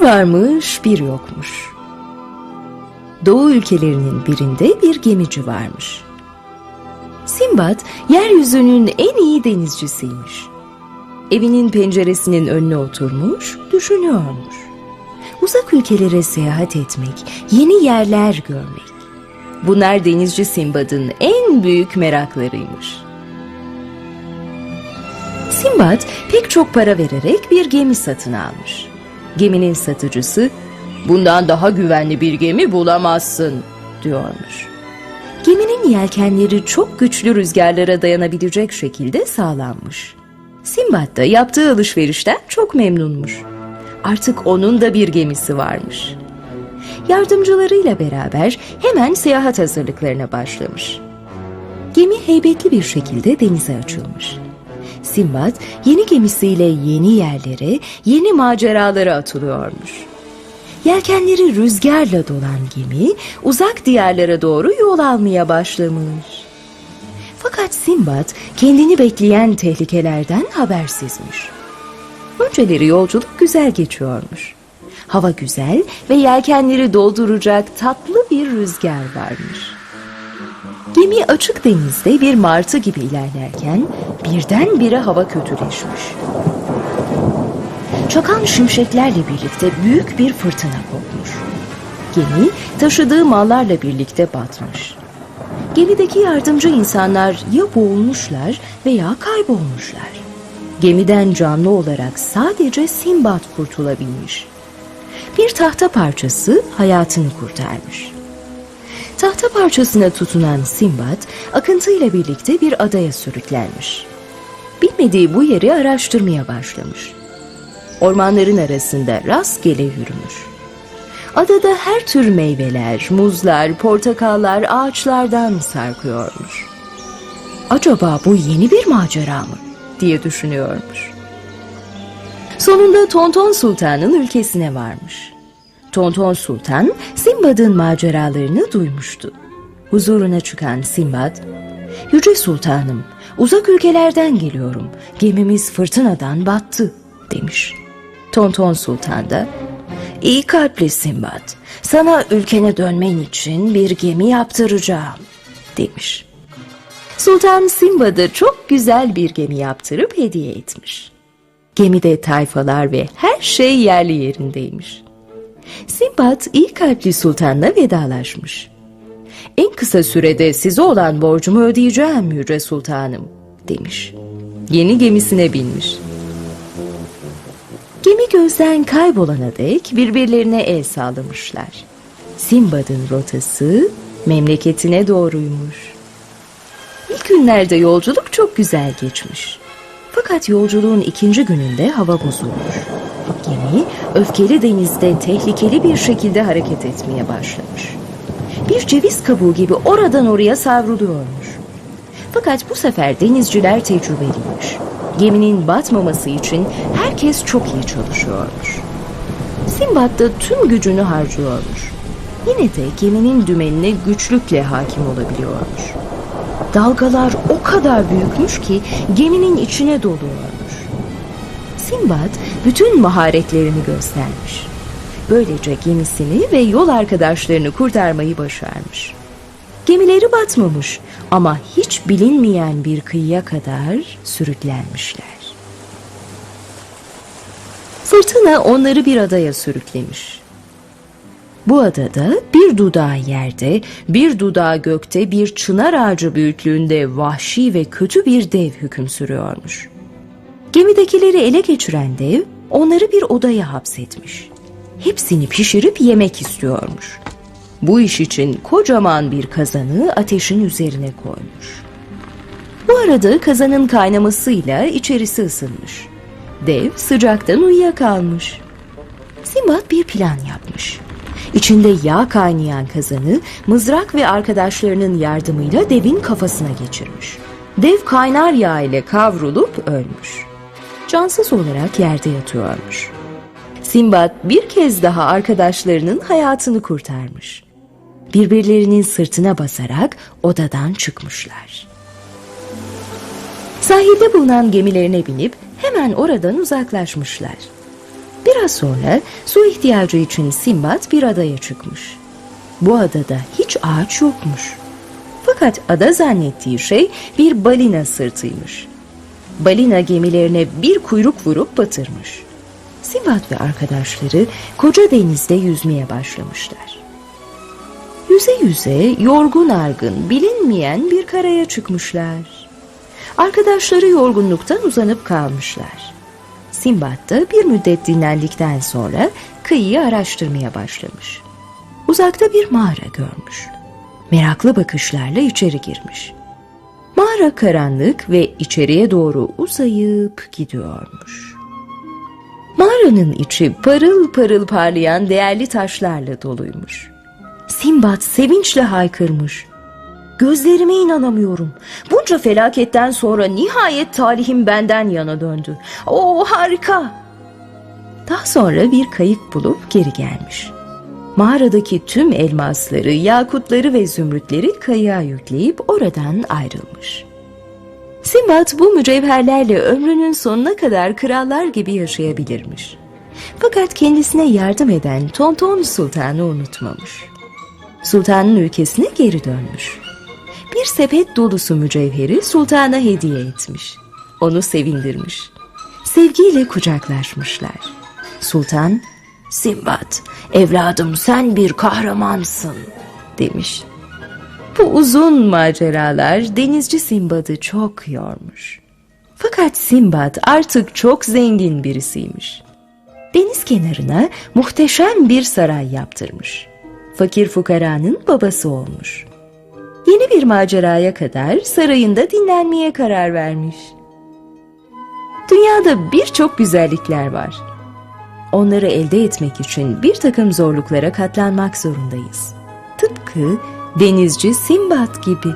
Varmış, bir yokmuş. Doğu ülkelerinin birinde bir gemici varmış. Sinbad, yeryüzünün en iyi denizcisiymiş. Evinin penceresinin önüne oturmuş, düşünüyormuş. Uzak ülkelere seyahat etmek, yeni yerler görmek. Bunlar denizci Simbad'ın en büyük meraklarıymış. Simbad pek çok para vererek bir gemi satın almış. Geminin satıcısı, bundan daha güvenli bir gemi bulamazsın diyormuş. Geminin yelkenleri çok güçlü rüzgarlara dayanabilecek şekilde sağlanmış. Simbad da yaptığı alışverişten çok memnunmuş. Artık onun da bir gemisi varmış. Yardımcılarıyla beraber hemen seyahat hazırlıklarına başlamış. Gemi heybetli bir şekilde denize açılmış. Simbad yeni gemisiyle yeni yerlere, yeni maceralara atılıyormuş. Yelkenleri rüzgarla dolan gemi uzak diyarlara doğru yol almaya başlamış. Fakat Simbad kendini bekleyen tehlikelerden habersizmiş. Önceleri yolculuk güzel geçiyormuş. Hava güzel ve yelkenleri dolduracak tatlı bir rüzgar varmış. Gemi açık denizde bir martı gibi ilerlerken birdenbire hava kötüleşmiş. Çakan şimşeklerle birlikte büyük bir fırtına kopmuş. Gemi taşıdığı mallarla birlikte batmış. Gemideki yardımcı insanlar ya boğulmuşlar veya kaybolmuşlar. Gemiden canlı olarak sadece Simbad kurtulabilmiş. Bir tahta parçası hayatını kurtarmış. Tahta parçasına tutunan Simbad akıntıyla birlikte bir adaya sürüklenmiş. Bilmediği bu yeri araştırmaya başlamış. Ormanların arasında rastgele yürümüş. Adada her tür meyveler, muzlar, portakallar ağaçlardan sarkıyormuş. Acaba bu yeni bir macera mı? diye düşünüyormuş. Sonunda Tonton Sultan'ın ülkesine varmış. Tonton Sultan Simbad'ın maceralarını duymuştu. Huzuruna çıkan Simbad, Yüce Sultanım, uzak ülkelerden geliyorum. Gemimiz fırtınadan battı, demiş. Tonton Sultan da, iyi kalpli Simbad, sana ülkene dönmen için bir gemi yaptıracağım, demiş. Sultan Simbad'a çok güzel bir gemi yaptırıp hediye etmiş. Gemide tayfalar ve her şey yerli yerindeymiş. Simbad iyi kalpli sultanla vedalaşmış. En kısa sürede size olan borcumu ödeyeceğim Yüce Sultanım demiş. Yeni gemisine binmiş. Gemi gözden kaybolana dek birbirlerine el sağlamışlar. Simbad'ın rotası memleketine doğruymuş. İlk günlerde yolculuk çok güzel geçmiş. Fakat yolculuğun ikinci gününde hava bozulmuş. Gemi öfkeli denizde tehlikeli bir şekilde hareket etmeye başlamış. Bir ceviz kabuğu gibi oradan oraya savruluyormuş. Fakat bu sefer denizciler tecrübeliymiş. Geminin batmaması için herkes çok iyi çalışıyormuş. Simbad da tüm gücünü harcıyormuş. Yine de geminin dümenine güçlükle hakim olabiliyormuş. Dalgalar o kadar büyükmüş ki geminin içine doluyormuş. Simbad bütün maharetlerini göstermiş. Böylece gemisini ve yol arkadaşlarını kurtarmayı başarmış. Gemileri batmamış ama hiç bilinmeyen bir kıyıya kadar sürüklenmişler. Fırtına onları bir adaya sürüklemiş. Bu adada bir dudağı yerde, bir dudağı gökte bir çınar ağacı büyüklüğünde vahşi ve kötü bir dev hüküm sürüyormuş. Gemidekileri ele geçiren dev onları bir odaya hapsetmiş. Hepsini pişirip yemek istiyormuş. Bu iş için kocaman bir kazanı ateşin üzerine koymuş. Bu arada kazanın kaynamasıyla içerisi ısınmış. Dev sıcaktan uyuyakalmış. Simbad bir plan yapmış. İçinde yağ kaynayan kazanı mızrak ve arkadaşlarının yardımıyla devin kafasına geçirmiş. Dev kaynar yağ ile kavrulup ölmüş. Cansız olarak yerde yatıyormuş. Simbad bir kez daha arkadaşlarının hayatını kurtarmış. Birbirlerinin sırtına basarak odadan çıkmışlar. Sahilde bulunan gemilerine binip hemen oradan uzaklaşmışlar. Biraz sonra su ihtiyacı için Simbat bir adaya çıkmış. Bu adada hiç ağaç yokmuş. Fakat ada zannettiği şey bir balina sırtıymış. Balina gemilerine bir kuyruk vurup batırmış. Simbat ve arkadaşları koca denizde yüzmeye başlamışlar. Yüze yüze yorgun argın bilinmeyen bir karaya çıkmışlar. Arkadaşları yorgunluktan uzanıp kalmışlar. Simbat da bir müddet dinlendikten sonra kıyıyı araştırmaya başlamış. Uzakta bir mağara görmüş. Meraklı bakışlarla içeri girmiş. Mağara karanlık ve içeriye doğru uzayıp gidiyormuş. Mağaranın içi parıl parıl parlayan değerli taşlarla doluymuş. Simbat sevinçle haykırmış. Gözlerime inanamıyorum. Bunca felaketten sonra nihayet talihim benden yana döndü. Oo harika. Daha sonra bir kayık bulup geri gelmiş. Mağaradaki tüm elmasları, yakutları ve zümrütleri kayığa yükleyip oradan ayrılmış. Simbat bu mücevherlerle ömrünün sonuna kadar krallar gibi yaşayabilirmiş. Fakat kendisine yardım eden Tonton Sultan'ı unutmamış. Sultanın ülkesine geri dönmüş. Bir sepet dolusu mücevheri sultana hediye etmiş. Onu sevindirmiş. Sevgiyle kucaklaşmışlar. Sultan, Simbat, evladım sen bir kahramansın demiş. Bu uzun maceralar denizci Simbad'ı çok yormuş. Fakat Simbad artık çok zengin birisiymiş. Deniz kenarına muhteşem bir saray yaptırmış. Fakir fukaranın babası olmuş. Yeni bir maceraya kadar sarayında dinlenmeye karar vermiş. Dünyada birçok güzellikler var. Onları elde etmek için bir takım zorluklara katlanmak zorundayız. Tıpkı denizci Simbat gibi.